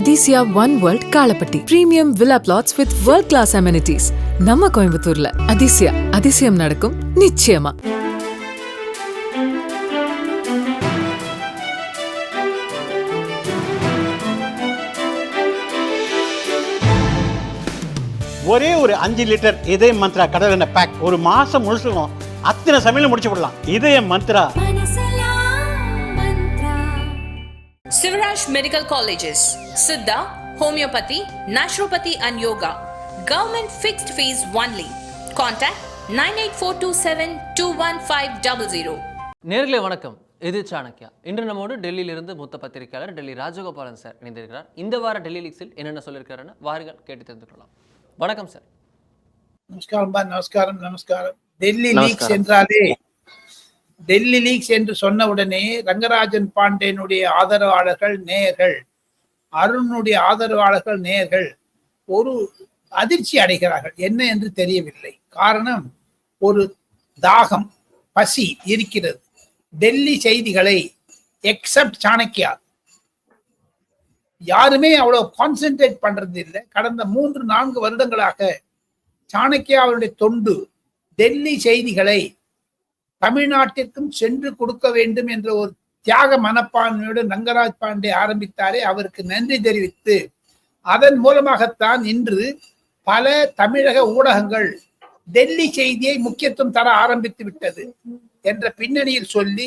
Athisaya one world Kalapatti premium villa plots with world class amenities நம்ம கோயம்புத்தூர்ல அதிசயா அதிசயம் நடக்கும் நிச்சயமா ஒரே ஒரு அஞ்சு லிட்டர் இதய மந்த்ரா கடல் எண்ணெய் பேக் ஒரு மாசம் முழுசுக்கும் அத்தனை சமையல முடிச்சு விடலாம் Idhaya Mantra. Sivaraj Medical Colleges, Siddha, Homeopathy, Naturopathy and Yoga. Government fixed fees only. Contact 98427 நேர்களே வணக்கம். இது சாணக்கியா இன்று நம்மோடு டெல்லியிலிருந்து மூத்த பத்திரிகையாளர் டெல்லி ராஜகோபாலன் சார் இணைந்திருக்கிறார். இந்த வார டெல்லி லீக்ஸில் என்னென்ன சொல்லியிருக்காருன்னு வாருங்கள் கேட்டு தெரிந்து கொள்ளலாம் வணக்கம் சார். நமஸ்காரம் பா நமஸ்காரம் நமஸ்காரம். டெல்லி லீக்ஸ். என்றாலே டெல்லி லீக்ஸ் என்று சொன்ன உடனே ரங்கராஜன் பாண்டேனுடைய ஆதரவாளர்கள் நேயர்கள் அருணுடைய ஆதரவாளர்கள் நேயர்கள் ஒரு அதிர்ச்சி அடைகிறார்கள். என்ன என்று தெரியவில்லை. காரணம் ஒரு தாகம் பசி இருக்கிறது. டெல்லி செய்திகளை எக்ஸப்ட் சாணக்கியா யாருமே அவ்வளவு கான்சென்ட்ரேட் பண்றது இல்லை கடந்த மூன்று நான்கு வருடங்களாக சாணக்கியாவுடைய தொண்டு டெல்லி செய்திகளை தமிழ்நாட்டிற்கும் சென்று கொடுக்க வேண்டும் என்ற ஒரு தியாக மனப்பான்மையோடு ரங்கராஜ் பாண்டே ஆரம்பித்தாரே அவருக்கு நன்றி தெரிவித்து அதன் மூலமாகத்தான் இன்று பல தமிழக ஊடகங்கள் டெல்லி செய்தியை முக்கியத்துவம் தர ஆரம்பித்து விட்டது என்ற பின்னணியில் சொல்லி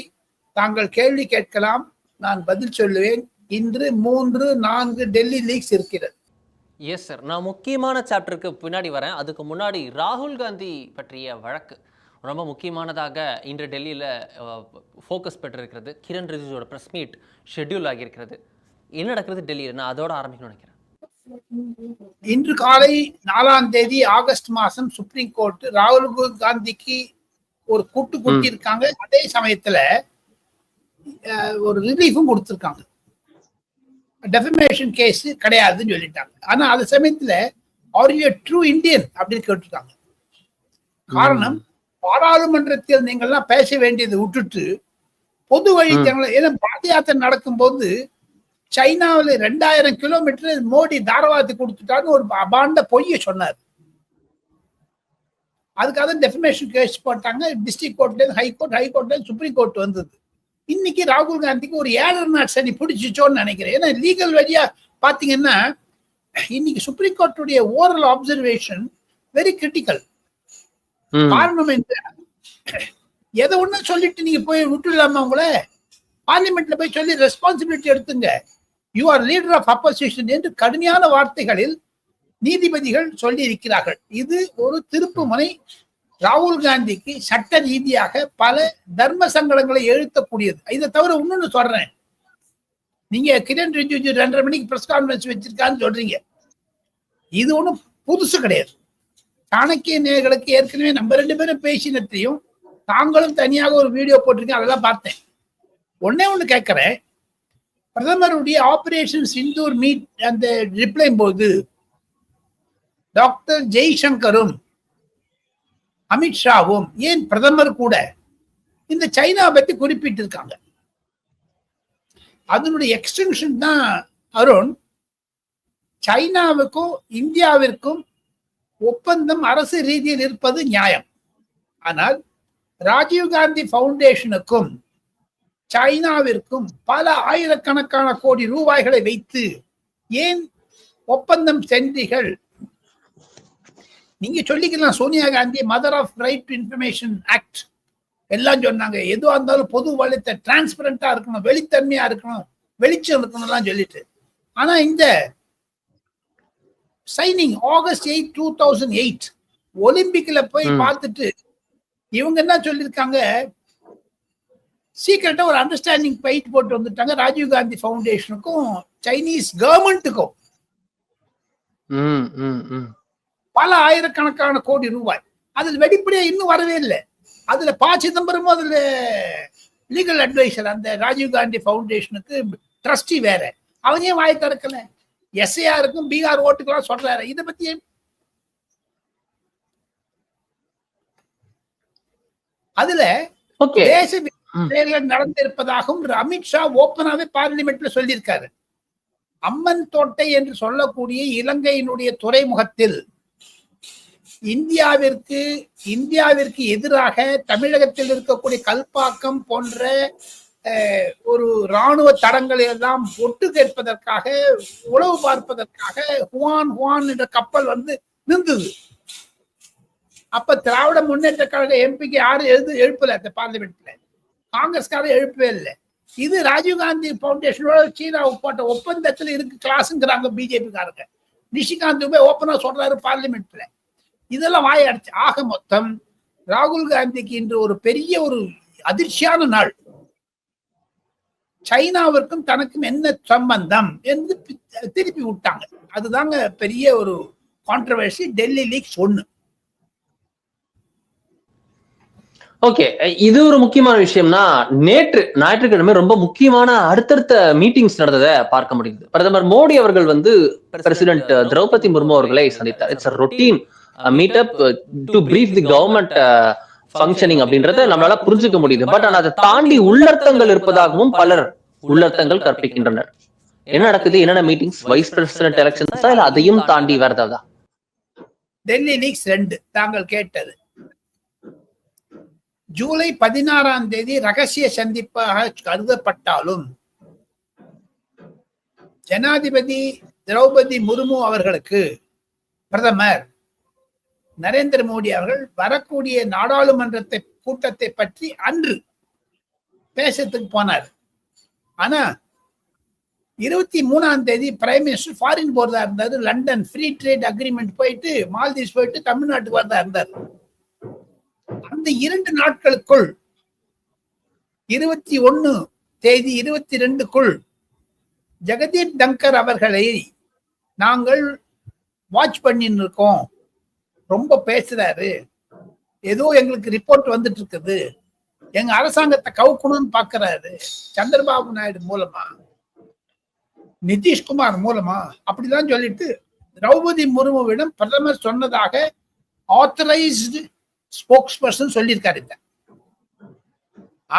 தாங்கள் கேள்வி கேட்கலாம் நான் பதில் சொல்லுவேன். இன்று மூன்று நான்கு டெல்லி லீக்ஸ் இருக்கிறது. எஸ் சார் நான் முக்கியமான சாப்டருக்கு பின்னாடி வரேன். அதுக்கு முன்னாடி ராகுல் காந்தி பற்றிய வழக்கு. ரொம்ப முக்கியமானதாக இன்று டெல்லியில் ஃபோக்கஸ் பெற்றிருக்கிறது கிரண் ரிஜிஜோட ப்ரெஸ் மீட் ஷெட்யூல் ஆகியிருக்கிறது. என்ன நடக்கிறது டெல்லியில் நான் அதோட ஆரம்பிக்கணும்னு நினைக்கிறேன். இன்று காலை நாலாம் தேதி ஆகஸ்ட் மாசம் சுப்ரீம் கோர்ட் ராகுல் காந்திக்கு ஒரு கூட்டு கொடுத்திருக்காங்க அதே சமயத்துல ஒரு ரிலீஃபும் கொடுத்திருக்காங்க. டெஃபமேஷன் கேஸ் கிடையாதுன்னு சொல்லிட்டாங்க. ஆனா அந்த சமயத்துல ஆர் யூ ட்ரூ இந்தியன் அப்படின்னு கேட்டிருக்காங்க. காரணம் பாராளுமன்றத்தில் நீங்கள்லாம் பேச வேண்டியதை விட்டுட்டு பொது வழித்தங்களை ஏன்னா பாத யாத்திரை நடக்கும்போது சைனாவில் ரெண்டாயிரம் கிலோமீட்டர் மோடி தாரவாத்தி கொடுத்துட்டாருன்னு ஒரு அபாண்ட பொய்யை சொன்னார். அதுக்காக டெஃபமேஷன் கேஸ் போட்டாங்க. டிஸ்ட்ரிக்ட் கோர்ட்ல ஹை கோர்ட் ஹை கோர்ட்ல சுப்ரீம் கோர்ட் வந்தது. இன்னைக்கு ராகுல் காந்திக்கு ஒரு ஏழரை நாள் சனி பிடிச்சிச்சோன்னு நினைக்கிறேன். ஏன்னா லீகல் வழியா பாத்தீங்கன்னா இன்னைக்கு சுப்ரீம் கோர்ட்டுடைய ஓரல் அப்சர்வேஷன் வெரி கிரிட்டிக்கல் காரணம் என்ன எதை ஒண்ணு சொல்லிட்டு நீங்க போய் விட்டுலாமா உங்கள? பார்லிமெண்ட்ல போய் சொல்லி ரெஸ்பான்சிபிலிட்டி எடுத்துங்க. You are leader of opposition என்று கடுமையான வார்த்தைகளில் நீதிபதிகள் சொல்லி இருக்கிறார்கள். இது ஒரு திருப்பு முனை ராகுல் காந்திக்கு சட்ட ரீதியாக பல தர்ம சங்கடங்களை எழுத்தக்கூடியது. இதை தவிர இன்னொன்னு சொல்றேன். நீங்க கிரண் ரிஜிஜு ரெண்டரை மணிக்கு பிரஸ் கான்ஃபரன்ஸ் வச்சிருக்கான்னு சொல்றீங்க. இது ஒண்ணும் புதுசு கிடையாது. சாணக்கிய நேர்களுக்கு ஏற்கனவே நம்ம ரெண்டு பேரும் பேசினத்தையும் தாங்களும் தனியாக ஒரு வீடியோ போட்டிருக்கேன் அதெல்லாம் பார்த்தேன். ஒன்னே ஒண்ணு கேட்கிறேன். பிரதமருடைய ஆபரேஷன் சிந்தூர் மீட் அந்த ரிப்ளை போது டாக்டர் ஜெய்சங்கரும் அமித்ஷாவும் ஏன் பிரதமர் கூட இந்த சைனா பத்தி குறிப்பிட்டிருக்காங்க? அதனுடைய எக்ஸ்டென்ஷன் தான் அருண். சைனாவுக்கும் இந்தியாவிற்கும் ஒப்பந்தம் அரசு ரீதியில் இருப்பது நியாயம். ஆனால் ராஜீவ்காந்தி ஃபவுண்டேஷனுக்கும் சைனாவிற்கும் பல ஆயிரக்கணக்கான கோடி ரூபாய்களை வைத்து ஏன் ஒப்பந்தம் சென்றீர்கள்? நீங்க சொல்லிக்கலாம் Sonia Gandhi mother of right to information act எல்லாம் சொன்னாங்க. எதுவா இருந்தாலும் பொது வலித்த டிரான்ஸ்பரண்டா இருக்கணும் வெளித்தன்மையா இருக்கணும் வெளிச்சம் இருக்கணும்லாம் சொல்லிட்டு. ஆனா இந்த signing August eight two thousand eight ஒலிம்பிக்ல போய். பார்த்துட்டு இவங்க என்ன சொல்லியிருக்காங்க? சீக்கிரட்டா ஒரு அண்டர்ஸ்டாண்டிங் பயிட் போட்டு வந்துட்டாங்க. ராஜீவ் காந்தி ஃபவுண்டேஷனுக்கும் சைனீஸ் கவர்மெண்ட்டுக்கும் பல ஆயிரக்கணக்கான கோடி ரூபாய். அதில் வெளிப்படையா இன்னும் வரவே இல்லை. அதுல ப சிதம்பரமும் அதுல லீகல் அட்வைசர் அந்த ராஜீவ் காந்தி ஃபவுண்டேஷனுக்கு ட்ரஸ்டி வேற. ஏன் வாய் திறக்கல? எஸ்ஐஆருக்கும் பீகார் ஓட்டுக்கெல்லாம் சொல்றாரு. இதை பத்தி? அதுல தேச செயல்கள் நடந்திருப்பதாகவும் அமித்ஷா ஓப்பனாவே பார்லிமெண்ட்ல சொல்லியிருக்காரு. அம்மன் தோட்டை என்று சொல்லக்கூடிய இலங்கையினுடைய துறைமுகத்தில் இந்தியாவிற்கு இந்தியாவிற்கு எதிராக தமிழகத்தில் இருக்கக்கூடிய கல்பாக்கம் போன்ற ஒரு இராணுவ தடங்களை எல்லாம் ஒட்டு கேட்பதற்காக உளவு பார்ப்பதற்காக ஹுவான் ஹுவான் என்ற கப்பல் வந்து நின்றது. அப்ப திராவிட முன்னேற்ற கழக எம்பிக்கு யாரும் எழுது எழுப்பல அந்த பார்லிமெண்ட்ல. காங்கிரஸ்காரர் எழுப்பவே இல்லை. இது ராஜீவ்காந்தி பவுண்டேஷனோட சீனா போட்ட ஒப்பந்தத்துல இருக்கு கிளாஸுங்கிறாங்க பிஜேபி காரங்க நிஷிகாந்த் போய் ஓப்பனா சொல்றாரு பார்லிமெண்ட்ல. இதெல்லாம் வாய அடிச்சு. ஆக மொத்தம் ராகுல் காந்திக்கு இன்று ஒரு பெரிய ஒரு அதிர்ச்சியான நாள். சைனாவிற்கும் தனக்கும் என்ன சம்பந்தம் என்று திருப்பி விட்டாங்க. அதுதாங்க பெரிய ஒரு கான்ட்ரவர்சி டெல்லி லீக்ஸ் ஒன்று ஓகே இது ஒரு முக்கியமான விஷயம்னா நேற்று ஞாயிற்றுக்கிழமை ரொம்ப முக்கியமான அடுத்தடுத்த மீட்டிங்ஸ் நடந்ததை பார்க்க முடியுது. பிரதமர் மோடி அவர்கள் வந்து பிரசிடென்ட் திரௌபதி முர்மு அவர்களை சந்தித்தார். It's routine meet up to brief the government functioning அப்படின்றத நம்மளால புரிஞ்சுக்க முடியுது. பட் ஆனா அதை தாண்டி உள்ளர்த்தங்கள் இருப்பதாகவும் பலர் உள்ளர்த்தங்கள் கற்பிக்கின்றனர். என்ன நடக்குது? என்னென்ன மீட்டிங்ஸ் வைஸ் பிரசிடென்ட் எலெக்ஷன்ஸா இல்ல அதையும் தாண்டி வேற ஏதாவது டெல்லி லீக்ஸ் ரெண்டு தாங்கள் கேட்டது. ஜூலை பதினாறாம் தேதி ரகசிய சந்திப்பாக கருதப்பட்டாலும் ஜனாதிபதி திரௌபதி முர்மு அவர்களுக்கு பிரதமர் நரேந்திர மோடி அவர்கள் வரக்கூடிய நாடாளுமன்றத்தை கூட்டத்தை பற்றி அன்று பேசத்துக்கு போனார். ஆனா இருபத்தி மூணாம் தேதி பிரைம் மினிஸ்டர் ஃபாரின் போறதா இருந்தாரு. லண்டன் ஃப்ரீ ட்ரேட் அக்ரிமெண்ட் போயிட்டு மால்தீவ்ஸ் போயிட்டு தமிழ்நாட்டுக்கு வரதா இருந்தார். அந்த இரண்டு நாட்களுக்குள் இருபத்தி ஒன்னு தேதி இருபத்தி ரெண்டுக்குள் ஜெகதீப் தங்கர் அவர்களை நாங்கள் வாட்ச் பண்ணின்னு இருக்கோம். ரொம்ப பேசுறாரு. ஏதோ எங்களுக்கு ரிப்போர்ட் வந்துட்டு இருக்குது எங்க அரசாங்கத்தை கவுக்கணும்னு பாக்குறாரு. சந்திரபாபு நாயுடு மூலமா. நிதிஷ்குமார் மூலமா. அப்படிதான் சொல்லிட்டு திரௌபதி முர்முவிடம் பிரதமர் சொன்னதாக ஆத்தரைஸ்டு ஸ்போக்ஸ் பர்சன் சொல்லியிருக்காரு இந்த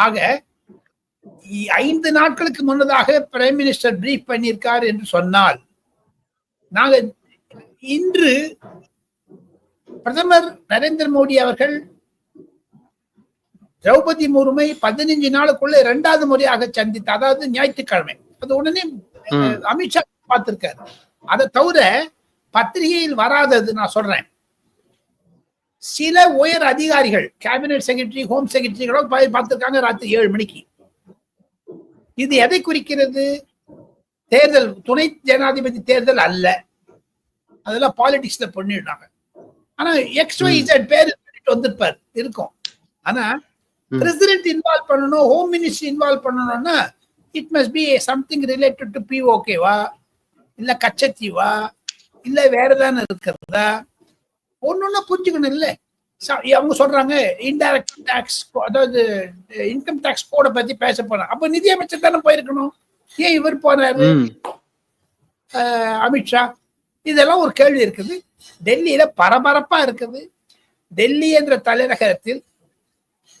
ஆக ஐந்து நாட்களுக்கு முன்னதாக பிரைம் மினிஸ்டர் பிரீஃப் பண்ணியிருக்கார் என்று சொன்னால் நாங்க இன்று பிரதமர் நரேந்திர மோடி அவர்கள் திரௌபதி முர்மை பதினஞ்சு நாளுக்குள்ள இரண்டாவது முறையாக சந்தித்து அதாவது ஞாயிற்றுக்கிழமை. அது உடனே அமித்ஷா பார்த்திருக்காரு. அதை தவிர பத்திரிகையில் வராதது நான் சொல்றேன். சில உயர் அதிகாரிகள் கேபினெட் செக்ரட்டரி ஹோம் செக்ரட்டரிகளோ பார்த்திருக்காங்க ராத்திரி ஏழு மணிக்கு. இது எதை குறிக்கிறது? தேர்தல் துணை ஜனாதிபதி தேர்தல் அல்ல. அதெல்லாம் பாலிடிக்ஸ்ல பண்ணிடுறாங்க. ஆனா எக்ஸ் ஒய் இசட் பேர் வந்திருப்பார். இருக்கும். ஆனா. பிரசிடென்ட் இன்வால்வ் பண்ணணும் ஹோம் மினிஸ்டர் இன்வால்வ் பண்ணணும்னா it must be something related to be ஓகேவா இல்ல கச்சத்தீவா இல்ல வேற ஏதாவது இருக்கிறதா? ஒன்னொன்னு புரிஞ்சுக்கணும் இல்ல? அவங்க சொல்றாங்க இன்டைரக்ட் டாக்ஸ் அதாவது இன்கம் டாக்ஸ் கோட பத்தி பேச போறாங்க. அப்ப நிதியமைச்சர் தானே போயிருக்கணும். ஏன் இவர் அஹ், அமித்ஷா. இதெல்லாம் ஒரு கேள்வி இருக்குது. டெல்லியில பரபரப்பா இருக்குது. டெல்லி என்ற தலைநகரத்தில்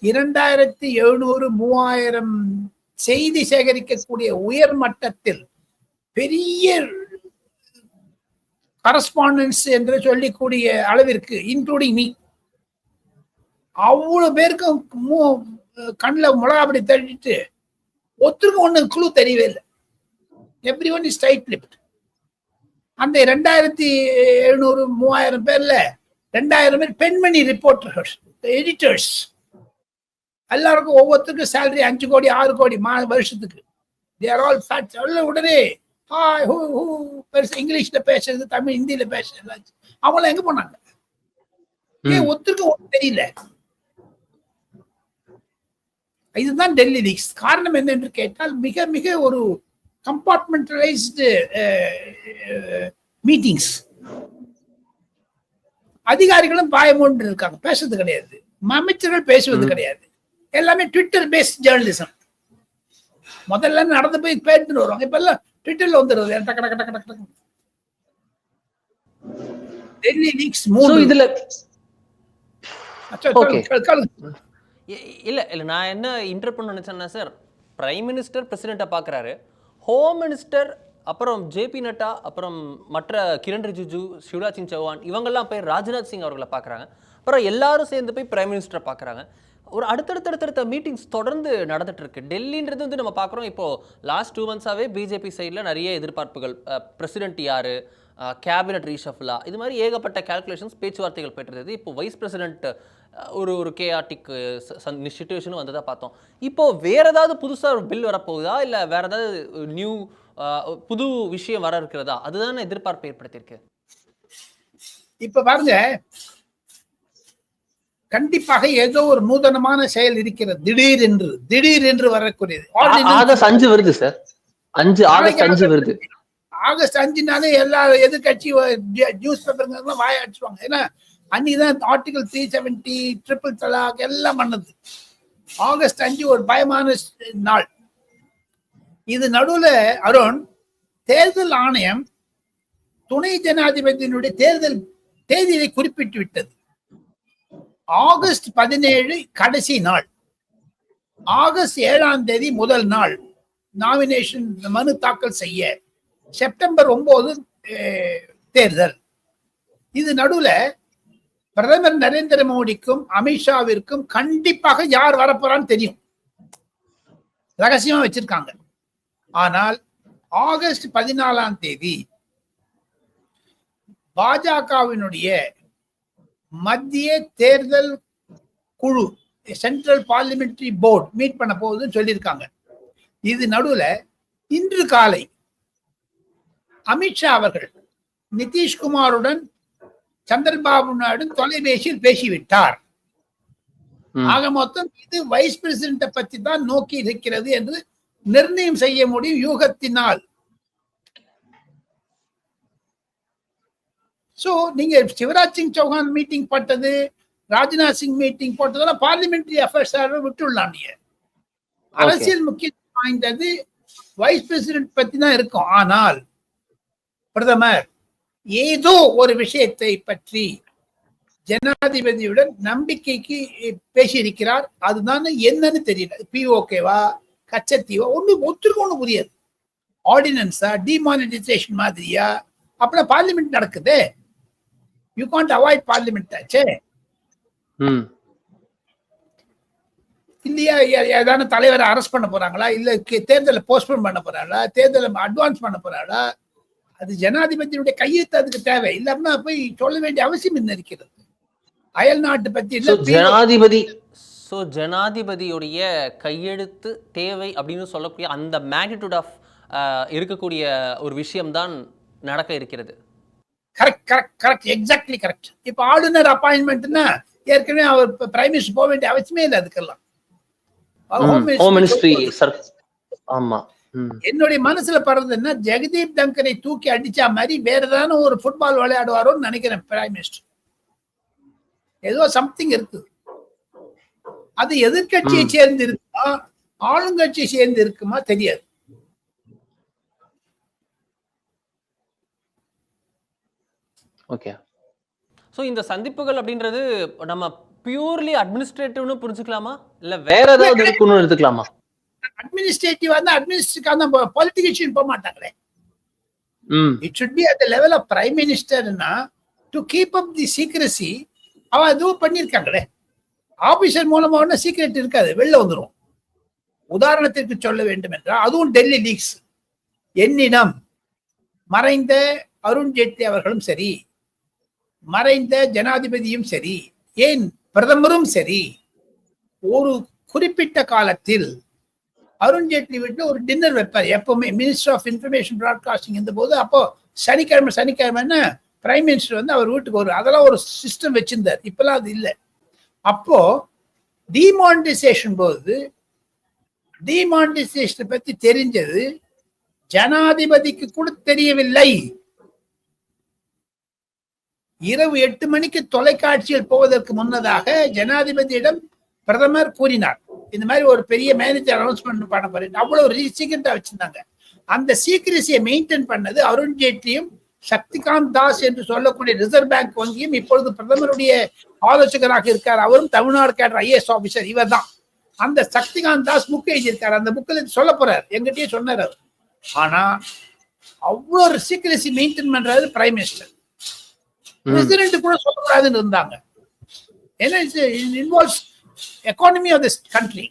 இரண்டாயிரத்தி எழுநூறு மூவாயிரம் செய்தி சேகரிக்கக்கூடிய உயர் மட்டத்தில் பெரிய கரஸ்பாண்டன்ஸ் என்று சொல்லிக்கூடிய அளவிற்கு இன்க்ளூடிங் மீ அவ்வளவு பேருக்கும் மூ- கண்ணில் அப்படி தள்ளிட்டு ஒத்துருக்கும் ஒன்று குழு தெரியவே இல்லை. Every one is tight lipped அந்த ரெண்டாயிரத்தி எழுநூறு மூவாயிரம் பேர்ல ரெண்டாயிரம் பேர் பெண்மணி ரிப்போர்ட்டர்கள் எடிட்டர்ஸ் எல்லாருக்கும் ஒவ்வொருத்தருக்கும் சேலரி அஞ்சு கோடி ஆறு கோடி மா வருஷத்துக்கு. தேர் ஆல் ஃபேட்ஸ் எல்லாம் உடனே ஹாய் ஹூ ஹூ பெருசு இங்கிலீஷ்ல பேசுறது தமிழ் ஹிந்தியில பேசுறது. அவங்களாம் எங்க போனாங்க? ஏன் ஒருத்தருக்கும் ஒன்றும் தெரியல. இதுதான் டெல்லி லீக்ஸ் காரணம் என்ன என்று கேட்டால் மிக மிக ஒரு கம்பார்ட்மெண்டலைஸ்டு மீட்டிங்ஸ் அதிகாரிகளும் பாயமோன்று இருக்காங்க. பேசுறது கிடையாது. அமைச்சர்கள் பேசுவது கிடையாது. எல்லாமே ட்விட்டர் பேஸ்ட் ஜேர்னலிசம் முதல்ல நடந்து போய் பேட்டு வருவாங்க. இப்ப எல்லாம் ட்விட்டர்ல வந்துடுறது டக்கு டக்கு டக்கு டக்கு லீக்ஸ் So, மூணு இதுல இல்ல இல்ல. நான் என்ன இன்டர் பண்ண நினைச்சேன்னா சார் பிரைம் மினிஸ்டர் பிரசிடென்ட்டை பார்க்குறாரு ஹோம் மினிஸ்டர் அப்புறம் ஜேபி நட்டா அப்புறம் மற்ற கிரண் ரிஜிஜு சிவராஜ் சிங் சௌஹான் இவங்கெல்லாம் போய் ராஜ்நாத் சிங் அவர்களை பார்க்குறாங்க. அப்புறம் எல்லாரும் சேர்ந்து போய் பிரைம் மினிஸ்டரை பார்க்குறாங்க. ஒரு அடுத்தடுத்த அடுத்தடுத்த மீட்டிங்ஸ் தொடர்ந்து நடந்துகிட்ருக்கு டெல்லின்றது வந்து நம்ம பார்க்குறோம். இப்போ லாஸ்ட் டூ மந்த்ஸாகவே பிஜேபி சைடில் நிறைய எதிர்பார்ப்புகள். பிரசிடென்ட் யார்? கேபினட் ரீஷஃபுலா இது மாதிரி ஏகப்பட்ட கால்குலேஷன்ஸ் பேச்சுவார்த்தைகள் பெற்றது இப்போ வைஸ் பிரசிடென்ட் ஒரு ஒரு கேஆர்டிக் சுச்சுவேஷனும் வந்ததா பார்த்தோம். இப்போ வேற ஏதாவது புதுசா ஒரு பில் வரப்போகுதா? இல்ல வேற ஏதாவது நியூ புது விஷயம் வர இருக்கிறதா? அதுதான் எதிர்பார்ப்பு ஏற்படுத்தியிருக்கு. இப்ப பாருங்க. கண்டிப்பாக ஏதோ ஒரு நூதனமான செயல் இருக்கிறது. திடீர் என்று திடீர் என்று வரக்கூடியது. ஆகஸ்ட் அஞ்சு வருது சார் அஞ்சு ஆகஸ்ட் அஞ்சு வருது. ஆகஸ்ட் அஞ்சுனாலே எல்லா எதிர்கட்சி நியூஸ் பேப்பருங்க வாய அடிச்சுவாங்க ஏன்னா அன்னைக்குதான் article three seventy triple talaq எல்லாம் பண்ணது. ஆகஸ்ட் அஞ்சு ஒரு பயமான நாள். இது நடுவுல அருண் தேர்தல் ஆணையம் துணை ஜனாதிபதியினுடைய தேர்தல் தேதியை குறிப்பிட்டு விட்டது. ஆகஸ்ட் பதினேழு கடைசி நாள். ஆகஸ்ட் ஏழாம் தேதி முதல் நாள். நாமினேஷன் மனு தாக்கல் செய்ய. செப்டம்பர் ஒன்பது தேர்தல். இது நடுவுல பிரதமர் நரேந்திர மோடிக்கும் அமித்ஷாவிற்கும் கண்டிப்பாக யார் வரப்போறான்னு தெரியும். ரகசியமா வச்சிருக்காங்க. ஆனால் ஆகஸ்ட் பதினாலாம் தேதி பாஜகவினுடைய மத்திய தேர்தல் குழு சென்ட்ரல் பார்லிமெண்ட்ரி போர்டு மீட் பண்ண போகுதுன்னு சொல்லியிருக்காங்க. இது நடுவுல இன்று காலை அமித்ஷா அவர்கள் நிதிஷ்குமாருடன் சந்திரபாபு நாயுடு தொலைபேசியில் பேசிவிட்டார். ஆக மொத்தம் இது வைஸ் பிரசிடென்ட்டை பத்தி தான் நோக்கி இருக்கிறது என்று நிர்ணயம் செய்ய முடியும் யூகத்தினால். சோ நீங்க சிவராஜ் சிங் சௌஹான் மீட்டிங் போட்டது ராஜ்நாத் சிங் மீட்டிங் போட்டதெல்லாம் பார்லிமெண்டரி அஃபேர்ஸ் விட்டுடலாம் நீங்க. அரசியல் முக்கியத்துவம் வாய்ந்தது வைஸ் பிரசிடென்ட் பத்தி தான் இருக்கும். ஆனால் பிரதமர் ஏதோ ஒரு விஷயத்தை பற்றி ஜனாதிபதியுடன் நம்பிக்கைக்கு பேசியிருக்கிறார். அதுதான் என்னன்னு தெரியல. பிஓகேவா கச்சத்தீவா ஒண்ணு ஒத்துருக்கும் ஒண்ணு புரியாது. ஆர்டினன்ஸா டிமானிட்டைசேஷன் மாதிரியா? அப்படின்னா பார்லிமெண்ட் நடக்குதே. யூ காண்ட் அவாய்ட் பார்லிமெண்ட் ஆச்சே. இல்லையா? ஏதான தலைவரை அரெஸ்ட் பண்ண போறாங்களா? இல்ல தேர்தலை போஸ்ட்போன் பண்ண போறாங்களா? தேர்தலை அட்வான்ஸ் பண்ண போறாங்களா? அது ஜனாதிபதியுடைய கையெழுத்து அதுக்கு தேவை. இல்லாம போய் சொல்ல வேண்டிய அவசியம் என்ன இருக்கிறது? அயல் நாட்டு பத்தி ஜனாதிபதி ஸோ ஜனாதிபதியுடைய கையெழுத்து தேவை அப்படின்னு சொல்லக்கூடிய அந்த மேக்னிடியூட் ஆஃப் இருக்கக்கூடிய ஒரு விஷயம்தான் நடக்க இருக்கிறது. Correct correct correct exactly correct இப்ப ஆளுநர் அப்பாயின்மெண்ட்னா ஏற்கனவே அவர் பிரைம் மினிஸ்டர் போக வேண்டிய அவசியமே இல்லை அதுக்கெல்லாம். ஹோம் மினிஸ்ட்ரி ஆமா. என்னுடைய மனசுல படுறதுன்னா ஜெகதீப் தங்கரை தூக்கி அடிச்சா மாதிரி வேற ஏதான ஒரு ஃபுட்பால் விளையாடுவாரோன்னு நினைக்கிறேன் பிரைம் மினிஸ்டர் ஏதோ சம்திங் இருக்கு. அது எதிர்க்கட்சியை ம். சேர்ந்து இருக்குமா ஆளுங்கட்சியை சேர்ந்து இருக்குமா தெரியாது. ஓகே ஸோ இந்த சந்திப்புகள் அப்படின்றது நம்ம பியூர்லி அட்மினிஸ்ட்ரேட்டிவ்னு புரிஞ்சுக்கலாமா? இல்லை வேற ஏதாவது இருக்குன்னு எடுத்துக்கலாமா? அட்மினிஸ்ட்ரேட்டிவ் வந்து அட்மினிஸ்ட்ரேட்டிவ் பொலிட்டிகேஷன் போக மாட்டாங்களே. It be at the level of prime ministerனா to keep up the secrecy அவ அதுவும் பண்ணியிருக்காங்களே. ஆபீசர் மூலமா ஒன்றும் சீக்ரெட் இருக்காது வெளில வந்துரும். உதாரணத்திற்கு சொல்ல வேண்டும் என்றால் அதுவும் டெல்லி லீக்ஸ் என்னிடம் மறைந்த அருண் ஜேட்லி அவர்களும் சரி மறைந்த ஜனாதிபதியும் சரி ஏன் பிரதமரும் சரி ஒரு குறிப்பிட்ட காலத்தில் அருண் ஜேட்லி வீட்டில் ஒரு டின்னர் வைப்பார். எப்பவுமே மினிஸ்டர் ஆஃப் இன்ஃபர்மேஷன் ப்ராட்காஸ்டிங் இருந்த போது அப்போ சனிக்கிழமை சனிக்கிழமைன்னு பிரைம் மினிஸ்டர் வந்து அவர் வீட்டுக்கு வரும் அதெல்லாம் ஒரு சிஸ்டம் வச்சிருந்தார். இப்பெல்லாம் அது இல்லை. அப்போ டிமானிட்டைசேஷன் போது டிமானிட்டைசேஷனை பத்தி தெரிஞ்சது ஜனாதிபதிக்கு கூட தெரியவில்லை. இரவு எட்டு மணிக்கு தொலைக்காட்சியில் போவதற்கு முன்னதாக ஜனாதிபதியிடம் பிரதமர் கூறினார். இந்த மாதிரி ஒரு பெரிய மேனேஜர் அனௌன்ஸ்மெண்ட் பண்ண போறேன். அவ்வளவு சீக்கிரட்டா வச்சிருந்தாங்க. அந்த சீக்கிரசியை மெயின்டைன் பண்ணது அருண் ஜேட்லியும் சக்திகாந்த் தாஸ் என்று சொல்லக்கூடிய ரிசர்வ் பேங்க் வங்கியும் இப்பொழுது பிரதமருடைய ஆலோசகராக இருக்கார். அவரும் தமிழ்நாடு கேடர் ஐஏஎஸ் ஆபீசர் இவர் தான். அந்த சக்திகாந்த் தாஸ் புக் எழுதியிருக்காரு. அந்த புக்கில் சொல்ல போறார். எங்கிட்டயே சொன்னார் அவர். ஆனா அவ்வளோ சீக்கிரசி மெயின்டைன் பண்றது பிரைம் மினிஸ்டர் பிரசிடென்ட் கூட சொல்லக்கூடாதுன்னு இருந்தாங்க. ஏன்னா involves economy of this country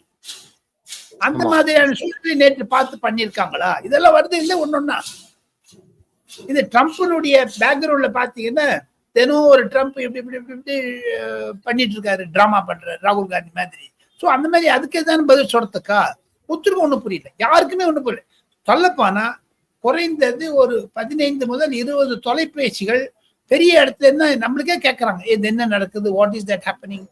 அந்த. மாதிரியான சூழ்நிலை நேற்று பார்த்து பண்ணியிருக்காங்களா? இதெல்லாம் வருது இல்லை ஒன்னொன்னா இது ட்ரம்ப்னுடைய பேக்ரவுண்ட்ல பாத்தீங்கன்னா தினம் ஒரு ட்ரம்ப் இப்படி இப்படி இப்படி இப்படி பண்ணிட்டு இருக்காரு டிராமா பண்றாரு ராகுல் காந்தி மாதிரி. சோ அந்த மாதிரி அதுக்கே தான் பதில் சொல்றதுக்கா? ஒத்துருக்கும் ஒண்ணும் புரியல. யாருக்குமே ஒண்ணும் புரியல. சொல்லப்போனா குறைந்தது ஒரு பதினைந்து முதல் இருபது தொலைபேசிகள் பெரிய இடத்துல இருந்து நம்மளுக்கே கேட்கறாங்க இது என்ன நடக்குது? What is that happening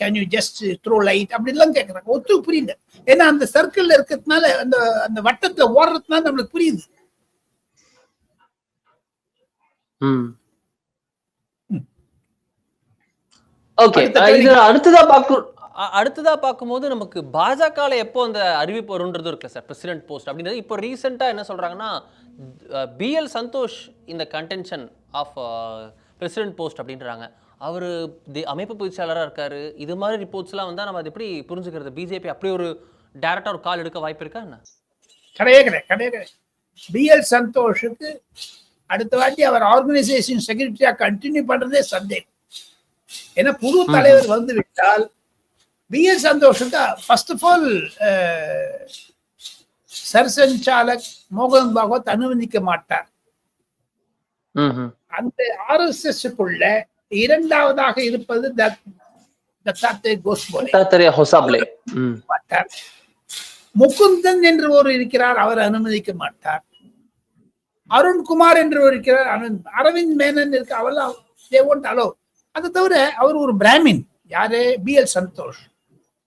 can you just throw light அப்படிலாம் கேட்கறாங்க ஒத்து புரியல ஏன்னா அந்த சர்க்கிள்ல இருக்கிறதுனால அந்த அந்த வட்டத்துல ஓடுறதுனால நம்மளுக்கு புரியுது. ஓகே. அடுத்த இது அடுத்ததா பார்க்க அடுத்ததா பார்க்கும்போது நமக்கு பாஜகல எப்போ அந்த அறிவிப்பு வரும்ன்றது இருக்குல்ல சார்? பிரசிடென்ட் போஸ்ட் அப்படின்றது. இப்போ ரீசெண்டாக என்ன சொல்றாங்கன்னா பிஎல் சந்தோஷ் இந்த கண்டென்ஷன் ஆஃப் பிரசிடென்ட் போஸ்ட் அப்படின்றாங்க. அவர் அமைப்பு பொதுச்செயலாளராக இருக்காரு. இது மாதிரி ரிப்போர்ட்ஸ்லாம் வந்தால் நம்ம அது எப்படி புரிஞ்சுக்கிறது? பிஜேபி அப்படி ஒரு டேரக்டாக ஒரு கால் எடுக்க வாய்ப்பு இருக்கா என்ன? கிடையவே கிடையாது கிடையவே கிடையாது. பிஎல் சந்தோஷுக்கு அடுத்த வாட்டி அவர் ஆர்கனைசேஷன் செக்ரட்டரியா கண்டினியூ பண்றதே சந்தேகம். ஏன்னா புது தலைவர் வந்து விட்டால் பிஎல் சந்தோஷுக்கு ஃபர்ஸ்ட் ஆஃப் ஆல் சர்சஞ்சாலக் மோகன் பாகவத் அனுமதிக்க மாட்டார். அந்த ஆர்எஸ்எஸ்க்குள்ள இரண்டாவதாக இருப்பது கோஸ்போலே ஹொசாப்லே. மாட்டார். முகுந்தன் என்று ஒரு இருக்கிறார் அவர் அனுமதிக்க மாட்டார். அருண்குமார் என்று ஒரு இருக்கிறார் அரவிந்த் மேனன் இருக்கு அவெல்லாம் won't allow. அது தவிர அவர் ஒரு பிராமின் யாரு? B L Santhosh.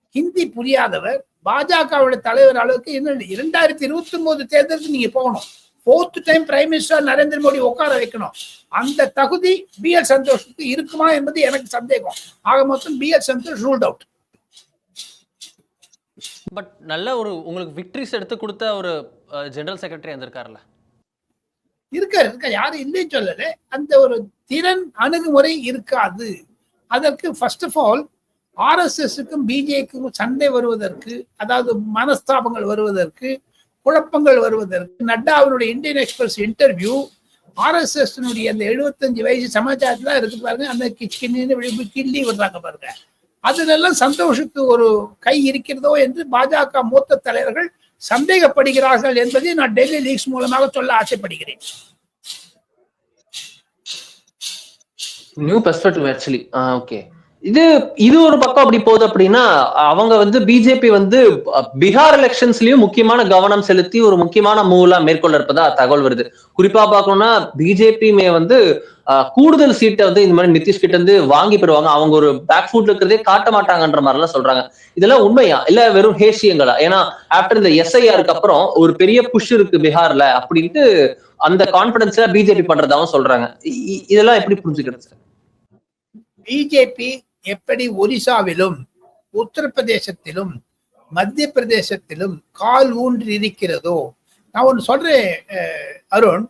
ஹிந்தி புரியாதவர் பாஜகவோட தலைவர் அளவுக்கு என்ன இரண்டாயிரத்தி இருபத்தி ஒன்பது தேர்தலுக்கு நீங்க போகணும். Fourth time prime minister Narendra Modi உட்கார வைக்கணும். அந்த தகுதி பி எல் சந்தோஷுக்கு இருக்குமா என்பது எனக்கு சந்தேகம். ஆக மொத்தம் B L Santhosh ruled out but நல்ல ஒரு உங்களுக்கு விக்ட்ரிஸ் எடுத்து கொடுத்த ஒரு ஜெனரல் செக்ரட்டரி வந்திருக்காருல்ல இருக்காரு இருக்கா யாரும் இல்லைன்னு சொல்லல. அந்த ஒரு திறன் அணுகுமுறை இருக்காது. அதற்கு ஃபர்ஸ்ட் ஆஃப் ஆல் ஆர்எஸ்எஸ்க்கும் பிஜேக்கும் சண்டை வருவதற்கு அதாவது மனஸ்தாபங்கள் வருவதற்கு குழப்பங்கள் வருவதற்கு நட்டாவினுடைய இந்தியன் எக்ஸ்பிரஸ் இன்டர்வியூ ஆர்எஸ்எஸ் அந்த எழுபத்தஞ்சு வயசு சமாச்சாரத்துல இருக்கு பாருங்க. அந்த கிச்சின்னு விழிப்பு கிள்ளி விடுறாங்க பாருங்க. அதுலெல்லாம் சந்தோஷத்துக்கு ஒரு கை இருக்கிறதோ என்று பாஜக மூத்த தலைவர்கள் சந்தேகப்படுகிறார்கள் என்பதை நான் டெல்லி லீக்ஸ் மூலமாக சொல்ல ஆசைப்படுகிறேன். நியூ பெர்ஸ்பெக்டிவ் ஆக்சுவலி ஓகே இது இது ஒரு பக்கம் அப்படி போகுது அப்படின்னா அவங்க வந்து பிஜேபி வந்து பீகார் எலெக்ஷன்ஸ்லயும் முக்கியமான கவனம் செலுத்தி ஒரு முக்கியமான மூவ்லாம் மேற்கொள்ள இருப்பதா தகவல் வருது. குறிப்பா பார்க்கணும்னா பிஜேபியுமே வந்து கூடுதல் சீட்டை வந்து இந்த மாதிரி நிதிஷ் கிட்ட இருந்து வாங்கி பெறுவாங்க அவங்க ஒரு பேக் ஃபுட்ல இருக்கிறதே காட்ட மாட்டாங்கன்ற மாதிரி எல்லாம் சொல்றாங்க. இதெல்லாம் உண்மையா? இல்ல வெறும் ஹேஷியங்களா? ஏன்னா ஆஃப்டர் இந்த எஸ்ஐஆருக்கு அப்புறம் ஒரு பெரிய புஷ் இருக்கு பீகார்ல அப்படின்ட்டு அந்த கான்பிடன்ஸ்ல பிஜேபி பண்றதாவும் சொல்றாங்க. இதெல்லாம் எப்படி புரிஞ்சுக்கிறது? சார் பிஜேபி எப்படி ஒரிசாவிலும் உத்தரப்பிரதேசத்திலும் மத்திய பிரதேசத்திலும் கால் ஊன்றி இருக்கிறதோ நான் ஒன்று சொல்றேன் Arun.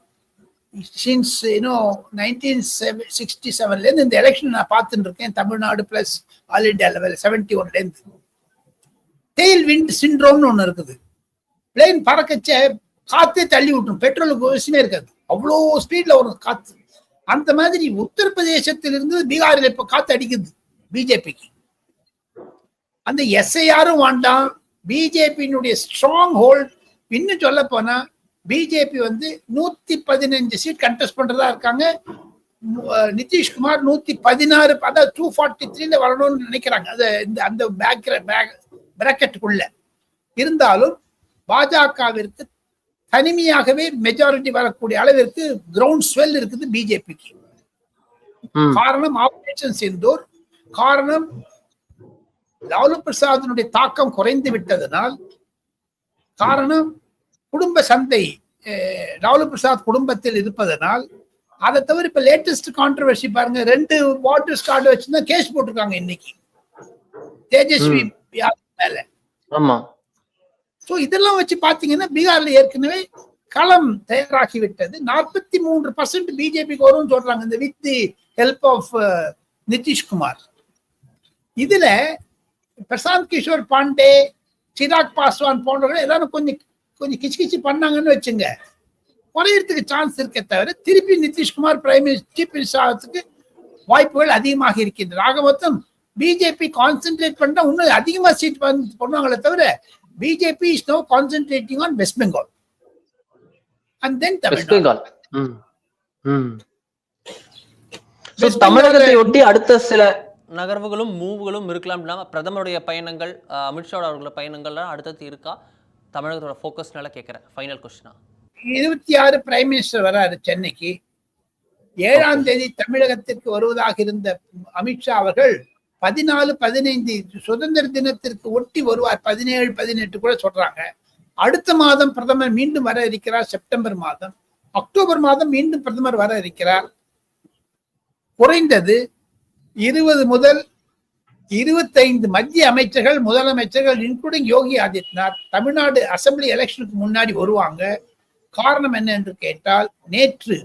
Since you know nineteen seven sixty செவன்லேருந்து இந்த எலெக்ஷன் நான் பார்த்துட்டு இருக்கேன் Tamil Nadu plus all India level seventy ஒன்லேருந்து டெயில் விண்ட் சிண்ட்ரோம்னு ஒன்று இருக்குது. பிளேன் பறக்கச்ச காற்றே தள்ளி விட்டும் பெட்ரோலுக்கு விஷயமே இருக்காது. அவ்வளோ ஸ்பீடில் வரும் காற்று அந்த மாதிரி உத்தரப்பிரதேசத்திலிருந்து பீகாரில் இப்போ காற்று அடிக்குது. பிஜேபிக்கு. அந்த எஸ்ஐஆரும் வேண்டாம். பிஜேபியினுடைய ஸ்ட்ராங் ஹோல்ட் இன்னும் சொல்ல போனா பிஜேபி வந்து நூத்தி பதினஞ்சு சீட் கண்டெஸ்ட் பண்றதா இருக்காங்க. நிதிஷ்குமார் நூத்தி பதினாறு அதாவது டூ ஃபார்ட்டி த்ரீல வரணும்னு நினைக்கிறாங்க. அது இந்த அந்த பிராக்கெட்டுக்குள்ள இருந்தாலும் பாஜகவிற்கு தனிமையாகவே மெஜாரிட்டி வரக்கூடிய அளவிற்கு கிரவுண்ட் ஸ்வெல் இருக்குது பிஜேபிக்கு. காரணம் ஆபரேஷன் சிந்தூர் காரணம் லாலு பிரசாத்தினுடைய தாக்கம் குறைந்து விட்டதனால் காரணம் குடும்ப சந்தை லாலு பிரசாத் குடும்பத்தில் இருப்பதனால் அதை தவிர இப்ப லேட்டஸ்ட் கான்ட்ரவர்சி பாருங்க ரெண்டு வாட்டர் கார்டு வச்சுதான் கேஸ் போட்டிருக்காங்க இன்னைக்கு. தேஜஸ்வி மேல. ஆமா. சோ இதெல்லாம் வச்சு பாத்தீங்கன்னா பீகார்ல ஏற்கனவே களம் தயாராகி விட்டது நாற்பத்தி மூன்று பர்சன்ட் பிஜேபிக்கு வரும்னு சொல்றாங்க. இந்த with the help of Nitish Kumar. இதுல பிரசாந்த் கிஷோர் பாண்டே சிராக் பாஸ்வான் போன்றவர்கள் எல்லாரும் கொஞ்சம் கொஞ்சம் கிச்சு கிச்சு பண்ணாங்கன்னு வச்சுங்க. குறையறதுக்கு சான்ஸ் இருக்கே தவிர திருப்பி நிதிஷ்குமார் பிரைம் சீஃப் மினிஸ்டர் ஆகிறதுக்கு வாய்ப்புகள் அதிகமாக இருக்கின்றன ஆக மொத்தம் பிஜேபி கான்சென்ட்ரேட் பண்ணா இன்னும் அதிகமா சீட் பண்ணுவாங்களே தவிர BJP is no concentrating on West Bengal and then Tamil Nadu தமிழகத்தை ஒட்டி அடுத்த சில நகர்வுகளும் மூவ்களும் இருக்கலாம் இல்லாமல் பிரதமருடைய பயணங்கள் அமித்ஷா அவர்களோட பயணங்கள்லாம் அடுத்தது இருக்கா? தமிழகத்தோட ஃபோக்கஸ்னால கேட்குறேன் ஃபைனல் கொஸ்டினா இருபத்தி ஆறு பிரைம் மினிஸ்டர் வராரு சென்னைக்கு. ஏழாம் தேதி தமிழகத்திற்கு வருவதாக இருந்த அமித்ஷா அவர்கள் பதினாலு பதினைந்து சுதந்திர தினத்திற்கு ஒட்டி வருவார். பதினேழு பதினெட்டு கூட சொல்றாங்க. அடுத்த மாதம் பிரதமர் மீண்டும் வர இருக்கிறார். செப்டம்பர் மாதம். அக்டோபர் மாதம் மீண்டும் பிரதமர் வர இருக்கிறார். குறைந்தது இருபது முதல் இருபத்தைந்து மத்திய அமைச்சர்கள் முதலமைச்சர்கள் இன்க்ளூடிங் யோகி ஆதித்யநாத் தமிழ்நாடு அசெம்பிளி எலெக்ஷனுக்கு முன்னாடி வருவாங்க. காரணம் என்ன என்று கேட்டால் நேற்று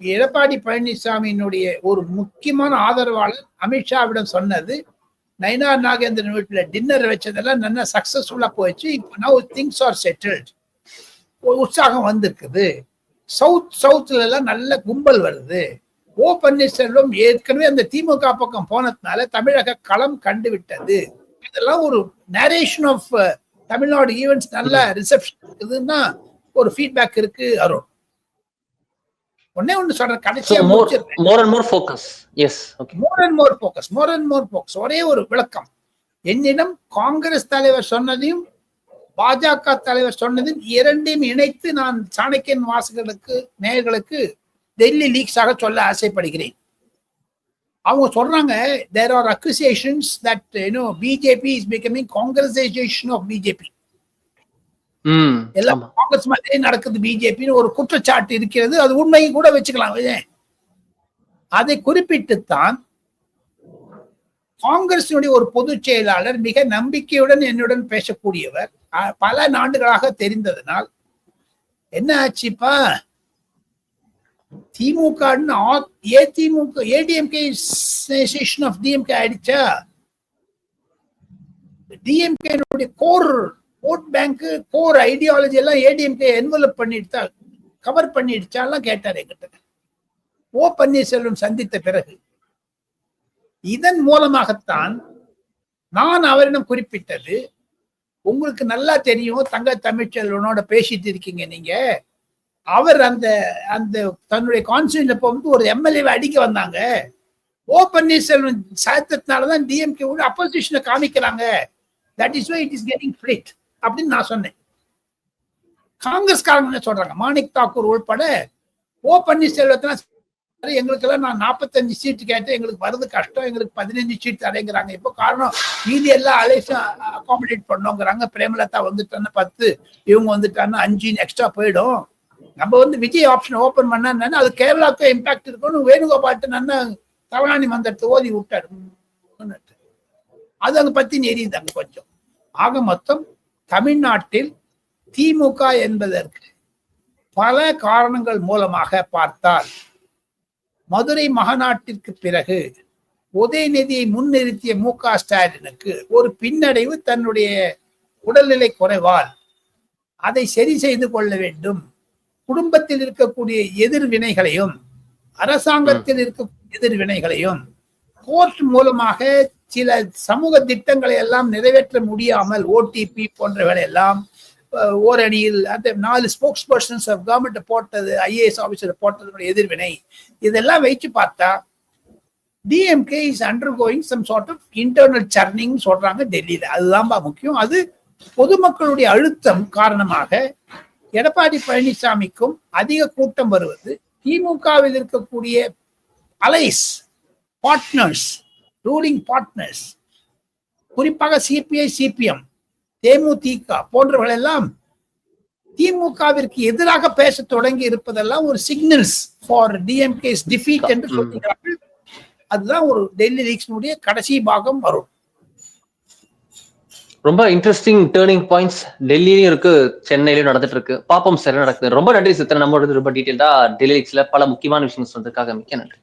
எடப்பாடி பழனிசாமியினுடைய ஒரு முக்கியமான ஆதரவாளர் அமித்ஷாவிடம் சொன்னது நைனா நாகேந்திரன் வீட்டில் டின்னர் வச்சதெல்லாம் நல்லா சக்சஸ்ஃபுல்லாக போயிடுச்சு இப்போ நவ் திங்ஸ் ஆர் செட்டில்ட் உற்சாகம் வந்திருக்குது. சவுத் சவுத்துல எல்லாம் நல்ல கும்பல் வருது. ஓ பன்னீர்செல்வம் ஏற்கனவே அந்த திமுக பக்கம் போனதுனால தமிழக களம் கண்டு விட்டது இதெல்லாம் ஒரு நேரேஷன் ஆஃப் தமிழ்நாடு ஈவெண்ட்ஸ் நல்ல ரிசப்ஷன் இருக்குதுன்னா ஒரு ஃபீட்பேக் இருக்கு அருண். ஒன்னே ஒண்ணு சொல்றேன் கடைசியா more and more focus yes okay more and more focus more and more focus ஒரே ஒரு விளக்கம். என்னிடம் காங்கிரஸ் தலைவர் சொன்னதையும் பாஜக தலைவர் சொன்னதையும் இரண்டையும் இணைத்து நான் சாணக்கியன் வாசகர்களுக்கு நேயர்களுக்கு டெல்லி லீக்ஸாக சொல்ல ஆசைப்படுகிறேன். அவங்க சொல்றாங்க there are accusations that you know BJP is becoming காங்கிரசைசேஷன் of BJP எல்லாம் காங்கிரஸ் மாதிரியே நடக்குது பிஜேபின்னு ஒரு குற்றச்சாட்டு இருக்கிறது. அது உண்மையும் கூட வச்சுக்கலாம்? அதை குறிப்பிட்டுத்தான் காங்கிரசினுடைய ஒரு பொதுச் செயலாளர் மிக நம்பிக்கையுடன் என்னுடன் பேசக்கூடியவர். பல ஆண்டுகளாக தெரிந்ததனால் என்ன ஆச்சுப்பா? திமுக ஏதிமுக ஏடிஎம்கே ஆஃப் டிஎம்கே ஆயிடுச்சா? DMK core vote bank core ideology எல்லாம் ஏடிஎம்கே என்வலப் பண்ணிடுச்சா? கவர் பண்ணிடுச்சாலாம் கேட்டார் என்கிட்ட. ஓ பன்னீர்செல்வம் சந்தித்த பிறகு. இதன் மூலமாகத்தான் நான் அவரிடம் குறிப்பிட்டது. உங்களுக்கு நல்லா தெரியும் தங்க தமிழ்ச்செல்வனோட பேசிட்டு இருக்கீங்க நீங்க. அவர் அந்த அந்த தன்னுடைய கான்ஸ்டியூன்ல வந்து ஒரு எம்எல்ஏவை அடிக்க வந்தாங்க. ஓ பன்னீர்செல்வம் சாத்தத்தினாலதான் டிஎம்கே அப்போசிஷனை காமிக்கிறாங்க. That is why it is getting split அப்படின்னு நான் சொன்னேன். காங்கிரஸ்காரங்க என்ன சொல்றாங்க? மாணிக் தாக்கூர் உள்பட ஓ பன்னீர்செல்வத்தினா எங்களுக்கெல்லாம் நான் நாற்பத்தஞ்சு சீட்டு கேட்டேன். எங்களுக்கு வருது கஷ்டம். எங்களுக்கு பதினஞ்சு சீட் தரேங்கிறாங்க. இப்போ காரணம் மீதி எல்லாம் அலைஸ் அகாமடேட் பண்ணோங்கிறாங்க. பிரேமலதா வந்துட்டான்னு பத்து இவங்க வந்துட்டான்னு அஞ்சு எக்ஸ்ட்ரா போயிடும். நம்ம வந்து விஜய் ஆப்ஷன் ஓப்பன் பண்ணா அது கேரளாவுக்கு இம்பாக்ட் இருக்கும்னு வேணுகோபால்ட்டு நல்லா தவறாணி மந்திரத்தை ஓதி விட்டாரு. அது அங்க பத்தி நெறியுதாங்க கொஞ்சம். ஆக மொத்தம் தமிழ்நாட்டில் திமுக என்பதற்கு பல காரணங்கள் மூலமாக பார்த்தால் மதுரை மகநாட்டிற்கு பிறகு உதயநிதியை முன்னிறுத்திய மு க ஸ்டாலினுக்கு ஒரு பின்னடைவு தன்னுடைய உடல்நிலை குறைவால் அதை சரி செய்து கொள்ள வேண்டும். குடும்பத்தில் இருக்கக்கூடிய எதிர்வினைகளையும் அரசாங்கத்தில் இருக்கக்கூடிய எதிர்வினைகளையும் கோர்ட் மூலமாக சில சமூக திட்டங்களை எல்லாம் நிறைவேற்ற முடியாமல் ஓடிபி போன்றவைகளை எல்லாம் ஓரணியில் அந்த நாலு ஸ்போக்ஸ் பர்சன்ஸ் ஆஃப் கவர்மெண்ட் போட்டது ஐஏஎஸ் ஆபீசர் போட்டதனுடைய எதிர்வினை இதெல்லாம் வைத்து பார்த்தா DMK is under going some sort of internal churning சொல்றாங்க டெல்லியில. அதுதான்பா முக்கியம். அது பொதுமக்களுடைய அழுத்தம் காரணமாக எடப்பாடி பழனிசாமிக்கும் அதிக கூட்டம் வருவது திமுகவில் இருக்கக்கூடிய அலைஸ் பார்ட்னர்ஸ் ரூலிங் பார்ட்னர்ஸ் குறிப்பாக சிபிஐ சிபிஎம் தேமுதிக போன்றவர்கள் எல்லாம் திமுகவிற்கு எதிராக பேச தொடங்கி இருப்பதெல்லாம் ஒரு சிக்னல்ஸ் ஃபார் டிஎம்கேஸ் டிஃபீட் என்று சொல்கிறார்கள் அதுதான் ஒரு டெல்லி லீக்ஸினுடைய கடைசி பாகம் வரும். ரொம்ப இன்ட்ரெஸ்டிங் டேர்னிங் பாயிண்ட்ஸ் டெல்லியிலும் இருக்கு சென்னையிலும் நடந்துட்டு இருக்கு பாப்போம் சார் நடக்குது? ரொம்ப நன்றி சித்தன் நம்ம ரொம்ப டீட்டெயில்டா டெல்லி பல முக்கியமான விஷயங்கள் சொன்னதுக்காக மிக்க நன்றி.